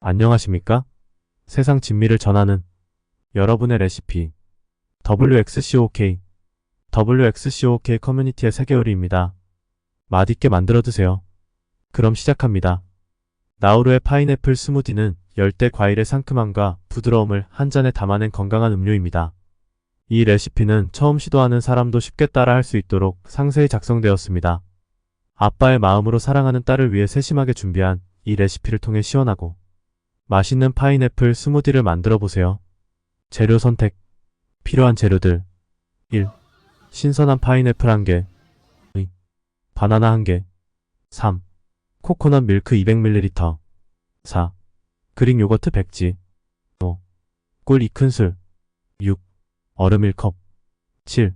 안녕하십니까? 세상 진미를 전하는 여러분의 레시피 WXCOK WXCOK 커뮤니티의 세계 요리입니다. 맛있게 만들어 드세요. 그럼 시작합니다. 나우루의 파인애플 스무디는 열대 과일의 상큼함과 부드러움을 한 잔에 담아낸 건강한 음료입니다. 이 레시피는 처음 시도하는 사람도 쉽게 따라 할 수 있도록 상세히 작성되었습니다. 아빠의 마음으로 사랑하는 딸을 위해 세심하게 준비한 이 레시피를 통해 시원하고 맛있는 파인애플 스무디를 만들어 보세요. 재료 선택. 필요한 재료들. 1. 신선한 파인애플 1개. 2. 바나나 1개. 3. 코코넛 밀크 200ml. 4. 그릭 요거트 100지. 5. 꿀 2큰술. 6. 얼음 1컵. 7.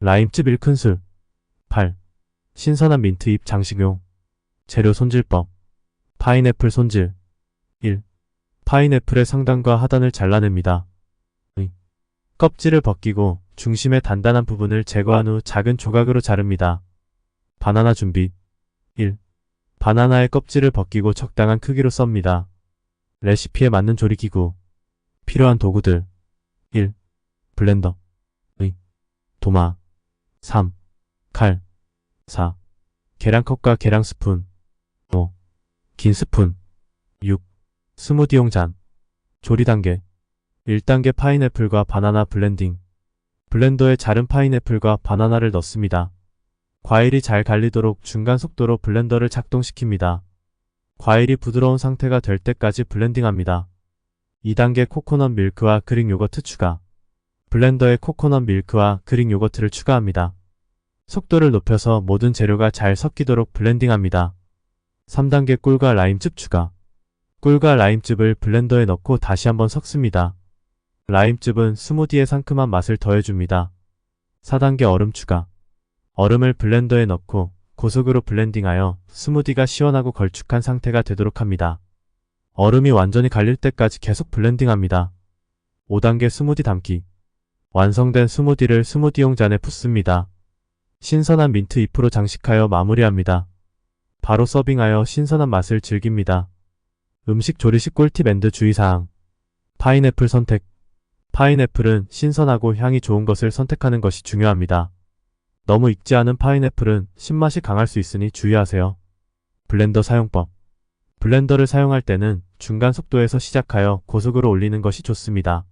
라임즙 1큰술. 8. 신선한 민트 잎 장식용. 재료 손질법. 파인애플 손질. 1. 파인애플의 상단과 하단을 잘라냅니다. 2. 껍질을 벗기고 중심의 단단한 부분을 제거한 후 작은 조각으로 자릅니다. 바나나 준비. 1. 바나나의 껍질을 벗기고 적당한 크기로 썹니다. 레시피에 맞는 조리기구. 필요한 도구들. 1. 블렌더. 2. 도마. 3. 칼. 4. 계량컵과 계량 스푼. 5. 긴 스푼. 6. 스무디용 잔. 조리 단계. 1단계 파인애플과 바나나 블렌딩. 블렌더에 자른 파인애플과 바나나를 넣습니다. 과일이 잘 갈리도록 중간 속도로 블렌더를 작동시킵니다. 과일이 부드러운 상태가 될 때까지 블렌딩합니다. 2단계 코코넛 밀크와 그릭 요거트 추가. 블렌더에 코코넛 밀크와 그릭 요거트를 추가합니다. 속도를 높여서 모든 재료가 잘 섞이도록 블렌딩합니다. 3단계 꿀과 라임즙 추가. 꿀과 라임즙을 블렌더에 넣고 다시 한번 섞습니다. 라임즙은 스무디의 상큼한 맛을 더해줍니다. 4단계 얼음 추가. 얼음을 블렌더에 넣고 고속으로 블렌딩하여 스무디가 시원하고 걸쭉한 상태가 되도록 합니다. 얼음이 완전히 갈릴 때까지 계속 블렌딩합니다. 5단계 스무디 담기. 완성된 스무디를 스무디용 잔에 붓습니다. 신선한 민트 잎으로 장식하여 마무리합니다. 바로 서빙하여 신선한 맛을 즐깁니다. 음식 조리식 꿀팁 앤드 주의사항. 파인애플 선택. 파인애플은 신선하고 향이 좋은 것을 선택하는 것이 중요합니다. 너무 익지 않은 파인애플은 신맛이 강할 수 있으니 주의하세요. 블렌더 사용법. 블렌더를 사용할 때는 중간 속도에서 시작하여 고속으로 올리는 것이 좋습니다.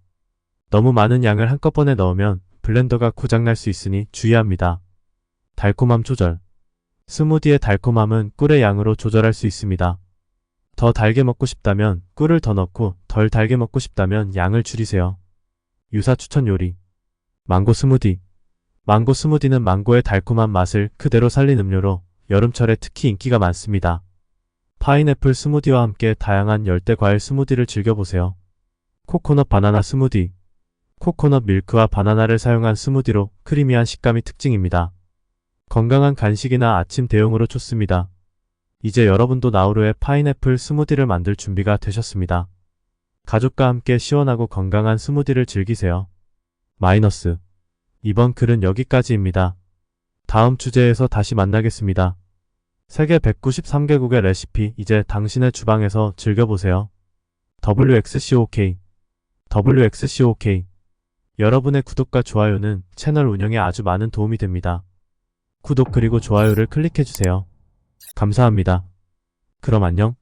너무 많은 양을 한꺼번에 넣으면 블렌더가 고장날 수 있으니 주의합니다. 달콤함 조절. 스무디의 달콤함은 꿀의 양으로 조절할 수 있습니다. 더 달게 먹고 싶다면 꿀을 더 넣고 덜 달게 먹고 싶다면 양을 줄이세요. 유사 추천 요리. 망고 스무디. 망고 스무디는 망고의 달콤한 맛을 그대로 살린 음료로 여름철에 특히 인기가 많습니다. 파인애플 스무디와 함께 다양한 열대 과일 스무디를 즐겨보세요. 코코넛 바나나 스무디. 코코넛 밀크와 바나나를 사용한 스무디로 크리미한 식감이 특징입니다. 건강한 간식이나 아침 대용으로 좋습니다. 이제 여러분도 나우루의 파인애플 스무디를 만들 준비가 되셨습니다. 가족과 함께 시원하고 건강한 스무디를 즐기세요. 마이너스. 이번 글은 여기까지입니다. 다음 주제에서 다시 만나겠습니다. 세계 193개국의 레시피 이제 당신의 주방에서 즐겨보세요. WXCOK WXCOK 여러분의 구독과 좋아요는 채널 운영에 아주 많은 도움이 됩니다. 구독 그리고 좋아요를 클릭해주세요. 감사합니다. 그럼 안녕.